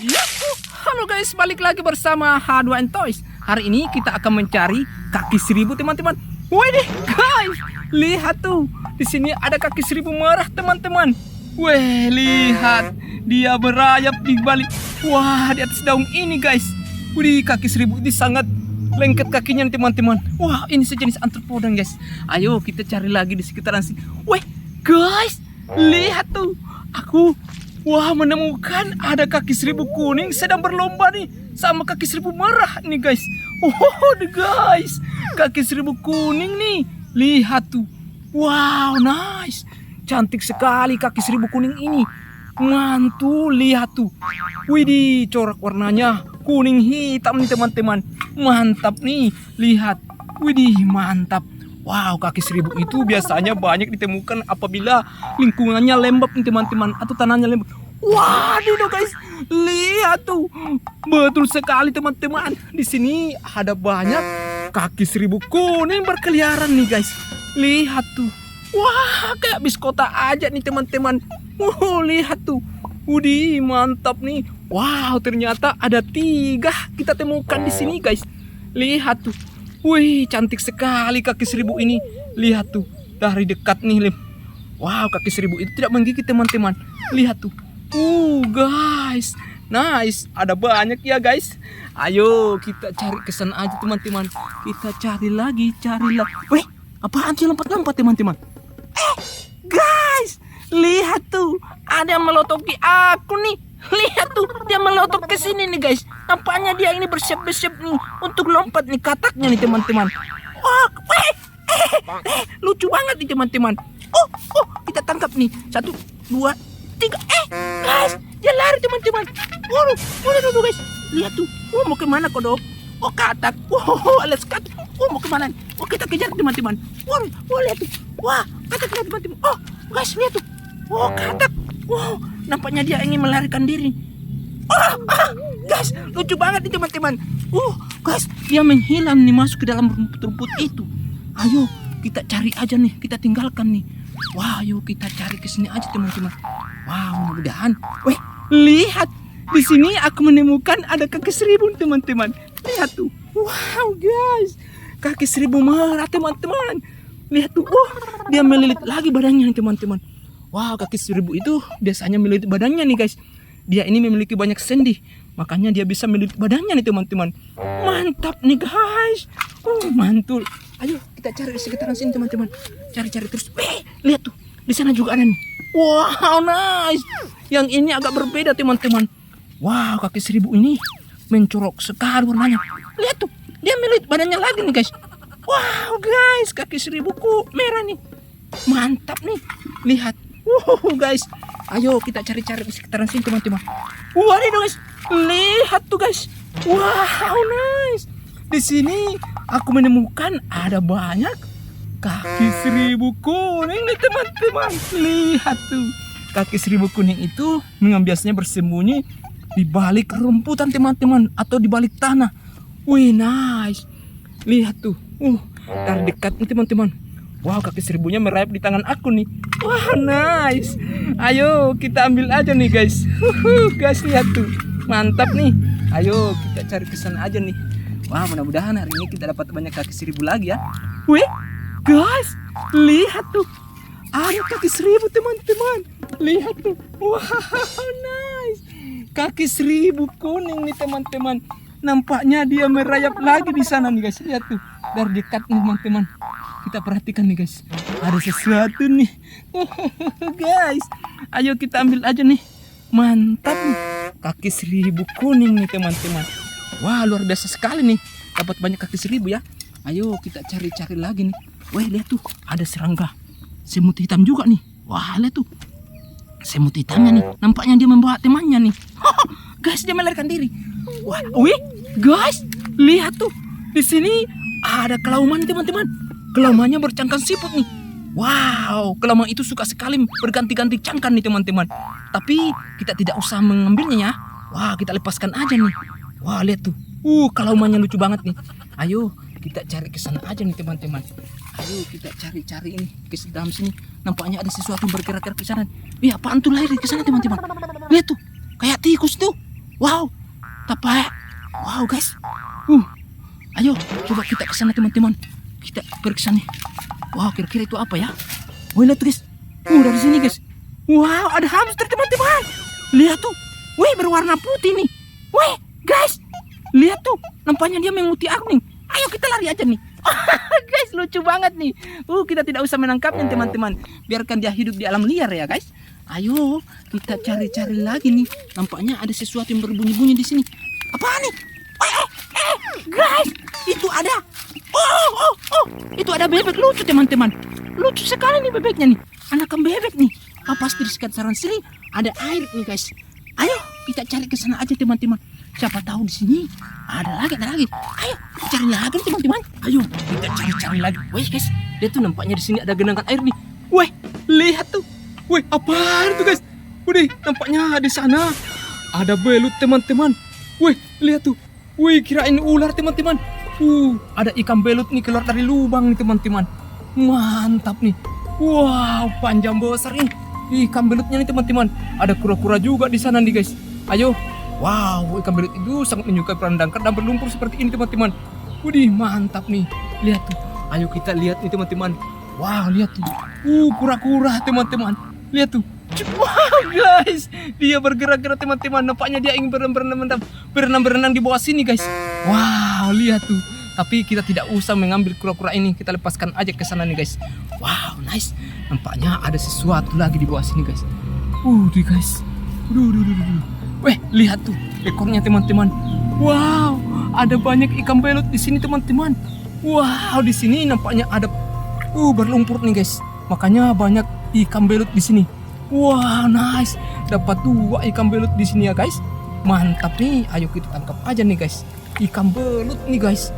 Yahoo! Halo guys, balik lagi bersama H2N Toys. Hari ini kita akan mencari kaki seribu teman-teman. Wih guys, lihat tuh. Di sini ada kaki seribu merah teman-teman. Weh, lihat. Dia berayap di balik. Wah, di atas daun ini guys. Wih, kaki seribu ini sangat lengket kakinya teman-teman. Wah, ini sejenis arthropodon guys. Ayo kita cari lagi di sekitaran sini. Weh, guys, lihat tuh. Aku Wah menemukan ada kaki seribu kuning sedang berlomba nih sama kaki seribu merah nih guys. Oh guys, kaki seribu kuning nih. Lihat tuh. Wow nice, cantik sekali kaki seribu kuning ini. Mantul lihat tuh. Widih corak warnanya kuning hitam nih teman-teman. Mantap nih lihat. Widih mantap. Wow, kaki seribu itu biasanya banyak ditemukan apabila lingkungannya lembab nih teman-teman atau tanahnya lembab. Waduh guys, lihat tuh, betul sekali teman-teman. Di sini ada banyak kaki seribu kuning berkeliaran nih guys. Lihat tuh, wah kayak biskota aja nih teman-teman. Wow, lihat tuh, Wudi mantap nih. Wow, ternyata ada tiga kita temukan di sini guys. Lihat tuh, Wih, cantik sekali kaki seribu ini. Lihat tuh, dari dekat nih, Lim. Wow, kaki seribu itu tidak menggigit, teman-teman. Lihat tuh. Uh, guys. Nice. Ada banyak ya, guys. Ayo, kita cari kesan aja, teman-teman. Kita cari lagi, cari lagi. Wih, apaan sih lompat-lompat, teman-teman? Eh, guys. Lihat tuh, ada yang melotoki aku nih. Lihat tuh, dia melotot ke sini nih guys. Nampaknya dia ini bersiap-bersiap nih untuk lompat nih kataknya nih teman-teman. Wah, weh, eh, eh, lucu banget nih teman-teman. Oh, oh, kita tangkap nih. Satu, dua, tiga. Eh, guys, dia lari teman-teman. Waduh, waduh, waduh guys. Lihat tuh, oh mau ke mana kodok? Oh katak, wow, alas katak. Oh mau ke mana? Oh kita kejar teman-teman. Waduh, wah lihat tuh. Wah, katak lihat teman-teman. Oh, guys lihat tuh. Oh katak. Wow, nampaknya dia ingin melarikan diri. Ah, ah, guys, lucu banget nih teman-teman. Uh, guys, dia menghilang nih masuk ke dalam rumput-rumput itu. Ayo, kita cari aja nih, kita tinggalkan nih. Wah, ayo kita cari ke sini aja teman-teman. Wow, mudah-mudahan. Weh, lihat. Di sini aku menemukan ada kaki seribu teman-teman. Lihat tuh. Wow, guys. Kaki seribu merah teman-teman. Lihat tuh. Wah, dia melilit lagi badannya teman-teman. Wow, kaki seribu itu biasanya melilit badannya nih guys. Dia ini memiliki banyak sendi, makanya dia bisa melilit badannya nih teman-teman. Mantap nih guys. Uh, mantul. Ayo kita cari di sekitaran sini teman-teman. Cari-cari terus. Eh, lihat tuh. Di sana juga ada nih. Wow, nice. Yang ini agak berbeda teman-teman. Wow, kaki seribu ini mencorok sekali warnanya. Lihat tuh, dia melilit badannya lagi nih guys. Wow, guys, kaki seribuku merah nih. Mantap nih. Lihat. Guys, ayo kita cari-cari di sekitaran sini teman-teman. Wah ini guys, lihat tuh guys. Wow nice. Di sini aku menemukan ada banyak kaki seribu kuning nih teman-teman. Lihat tuh, kaki seribu kuning itu biasanya bersembunyi di balik rumputan teman-teman atau di balik tanah. Wih nice. Lihat tuh, uh dari dekat nih teman-teman. Wow, kaki seribunya merayap di tangan aku nih. Wah, nice. Ayo, kita ambil aja nih, guys. Guys, lihat tuh. Mantap nih. Ayo, kita cari ke sana aja nih. Wah, mudah-mudahan hari ini kita dapat banyak kaki seribu lagi ya. Wih, guys, lihat tuh. Ada kaki seribu, teman-teman. Lihat tuh. Wow, nice. Kaki seribu kuning nih, teman-teman. Nampaknya dia merayap lagi di sana nih, guys. Lihat tuh. Dari dekat nih, teman-teman kita perhatikan nih guys. Ada sesuatu nih. Guys ayo kita ambil aja nih. Mantap nih. Kaki seribu kuning nih teman-teman. Wah luar biasa sekali nih. Dapat banyak kaki seribu ya. Ayo kita cari-cari lagi nih. Wah lihat tuh ada serangga. Semut hitam juga nih. Wah lihat tuh. Semut hitamnya nih. Nampaknya dia membawa temannya nih. Guys dia melarikan diri. Wah wih guys lihat tuh. Di sini ada kelauman teman-teman Kelamanya bercangkang siput nih. Wow, kelama itu suka sekali berganti-ganti cangkang nih teman-teman. Tapi kita tidak usah mengambilnya ya. Wah, kita lepaskan aja nih. Wah, lihat tuh. Uh, kelamannya lucu banget nih. Ayo, kita cari ke sana aja nih teman-teman. Ayo kita cari-cari ini ke dalam sini. Nampaknya ada sesuatu bergerak-gerak ke sana. Ih, apaan tuh lahir ke sana teman-teman? Lihat tuh, kayak tikus tuh. Wow, tapak. Wow guys. Uh, ayo coba kita ke sana teman-teman. Kita pergi sana. Wow, kira-kira itu apa ya? Wah, lihat tuh guys. Uh, dari sini guys. Wow, ada hamster teman-teman. Lihat tuh. Wih, berwarna putih nih. Wih, guys. Lihat tuh. Nampaknya dia menguti aku nih. Ayo kita lari aja nih. guys, lucu banget nih. Uh, kita tidak usah menangkapnya teman-teman. Biarkan dia hidup di alam liar ya guys. Ayo, kita cari-cari lagi nih. Nampaknya ada sesuatu yang berbunyi-bunyi di sini. Apa nih? Eh, eh, eh, guys, itu ada. Oh, oh, oh, itu ada bebek lucu teman-teman. Lucu sekali nih bebeknya nih. Anakan bebek nih. Pasti di sekitaran sini ada air nih guys. Ayo kita cari ke sana aja teman-teman. Siapa tahu di sini ada lagi, ada lagi. Ayo cari lagi teman-teman. Ayo kita cari-cari lagi. Wih guys, dia tuh nampaknya di sini ada genangan air nih. Wih, lihat tuh. Wih, apaan tuh guys? Wih, nampaknya di sana ada belut teman-teman. Wih, lihat tuh. Wih, kirain ular teman-teman. Uh, ada ikan belut nih keluar dari lubang nih teman-teman. Mantap nih. Wow, panjang besar nih. Ikan belutnya nih teman-teman. Ada kura-kura juga di sana nih guys. Ayo. Wow, ikan belut itu sangat menyukai perandangkan dan berlumpur seperti ini teman-teman. Widih, mantap nih. Lihat tuh. Ayo kita lihat nih teman-teman. Wow, lihat tuh. Uh, kura-kura teman-teman. Lihat tuh. Wow guys, dia bergerak-gerak teman-teman. Nampaknya dia ingin berenang-berenang berenang-berenang di bawah sini guys. Wow, lihat tuh. Tapi kita tidak usah mengambil kura-kura ini. Kita lepaskan aja ke sana nih guys. Wow, nice. Nampaknya ada sesuatu lagi di bawah sini guys. Uh, tuh guys. Duh, duh, duh, duh. Weh, lihat tuh ekornya teman-teman. Wow, ada banyak ikan belut di sini teman-teman. Wow, di sini nampaknya ada uh berlumpur nih guys. Makanya banyak ikan belut di sini. Wah, nice. Dapat dua ikan belut di sini ya, guys. Mantap nih. Ayo kita tangkap aja nih, guys. Ikan belut nih, guys.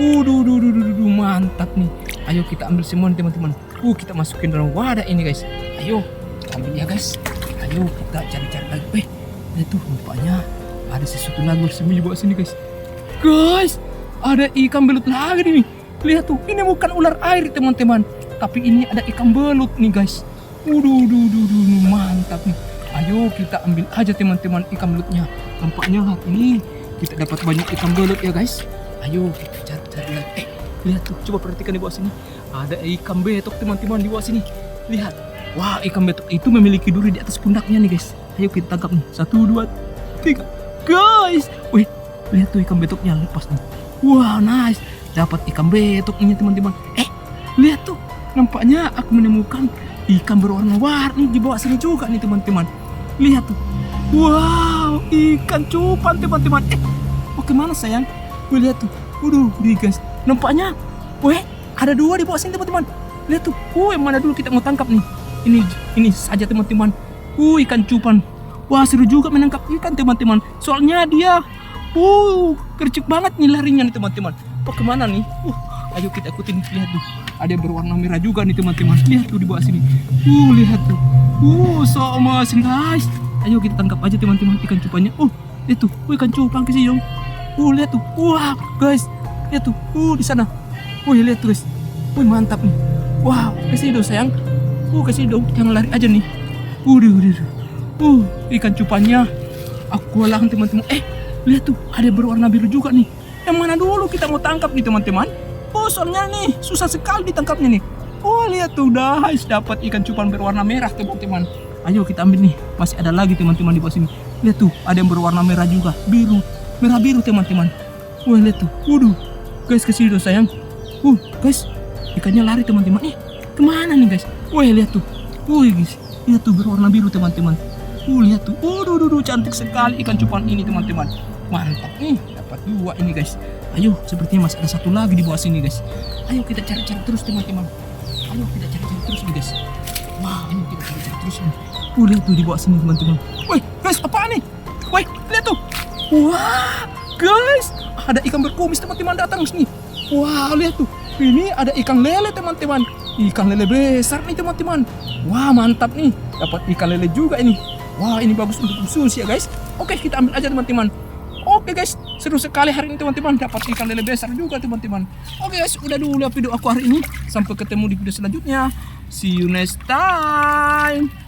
Waduh, duh, duh, duh, duh, mantap nih. Ayo kita ambil semua teman-teman. Uh, kita masukin dalam wadah ini, guys. Ayo, ambil ya, guys. Ayo kita cari-cari lagi. Eh, itu rupanya ada sesuatu lagi di bawah sini, guys. Guys, ada ikan belut lagi nih. Lihat tuh, ini bukan ular air, teman-teman. Tapi ini ada ikan belut nih, guys. Waduh, duh, duh, duh, duh, mantap nih. Ayo kita ambil aja teman-teman ikan belutnya. Nampaknya hari ini kita dapat banyak ikan belut ya guys. Ayo kita cari-cari lagi. Eh, lihat tuh, coba perhatikan di bawah sini. Ada ikan betok teman-teman di bawah sini. Lihat. Wah, ikan betok itu memiliki duri di atas pundaknya nih guys. Ayo kita tangkap nih. Satu, dua, tiga. Guys, wih, lihat tuh ikan betoknya lepas nih. Wah, nice. Dapat ikan betok ini teman-teman. Eh, lihat tuh. Nampaknya aku menemukan ikan berwarna-warni di bawah sini juga nih teman-teman. Lihat tuh. Wow, ikan cupang teman-teman. Eh, bagaimana sayang? Wih, lihat tuh. Waduh, nih guys. Nampaknya, weh, ada dua di bawah sini teman-teman. Lihat tuh. Yang mana dulu kita mau tangkap nih? Ini, ini saja teman-teman. Uh, ikan cupang. Wah, seru juga menangkap ikan teman-teman. Soalnya dia, uh, kercik banget nih larinya nih teman-teman. Bagaimana nih? Uh, ayo kita ikutin. Lihat tuh. Ada yang berwarna merah juga nih teman-teman. Lihat tuh di bawah sini. Uh, lihat tuh. Uh, so amazing guys. Ayo kita tangkap aja teman-teman ikan cupangnya. Oh, tuh. Uh, ikan cupang sih dong. Uh, lihat tuh. Wah, guys. Lihat tuh. Uh, di sana. Wih, lihat tuh guys. Wih, mantap nih. Wow, kasih dong sayang. Uh, kasih dong. Jangan lari aja nih. Udah, udah, udah. Uh, ikan cupangnya. Aku kewalahan teman-teman. Eh, lihat tuh. Ada yang berwarna biru juga nih. Yang mana dulu kita mau tangkap nih teman-teman? Soalnya nih susah sekali ditangkapnya nih. Oh, lihat tuh guys, dapat ikan cupang berwarna merah teman-teman. Ayo kita ambil nih. Masih ada lagi teman-teman di bawah sini. Lihat tuh, ada yang berwarna merah juga, biru. Merah biru teman-teman. Wah, lihat tuh. Waduh. Guys, ke sini dong sayang. Uh, guys. Ikannya lari teman-teman. Eh, ke mana nih guys? Wah, lihat tuh. Wih, guys. Lihat tuh berwarna biru teman-teman. Uh, lihat tuh. Waduh, duh, duh, cantik sekali ikan cupang ini teman-teman. Mantap nih, dapat dua ini guys. Ayo, sepertinya masih ada satu lagi di bawah sini guys. Ayo kita cari-cari terus teman-teman. Ayo kita cari-cari terus nih guys. Wah, ini kita cari-cari terus nih. Uh, lihat tuh di bawah sini teman-teman. Woi, guys, apa nih? Woi, lihat tuh. Wah, guys, ada ikan berkumis teman-teman datang sini. Wah, lihat tuh. Ini ada ikan lele teman-teman. Ikan lele besar nih teman-teman. Wah, mantap nih. Dapat ikan lele juga ini. Wah, ini bagus untuk khusus ya guys. Oke, kita ambil aja teman-teman. Oke guys, seru sekali hari ini teman-teman. Dapat ikan lele besar juga teman-teman. Oke guys, udah dulu video aku hari ini. Sampai ketemu di video selanjutnya. See you next time.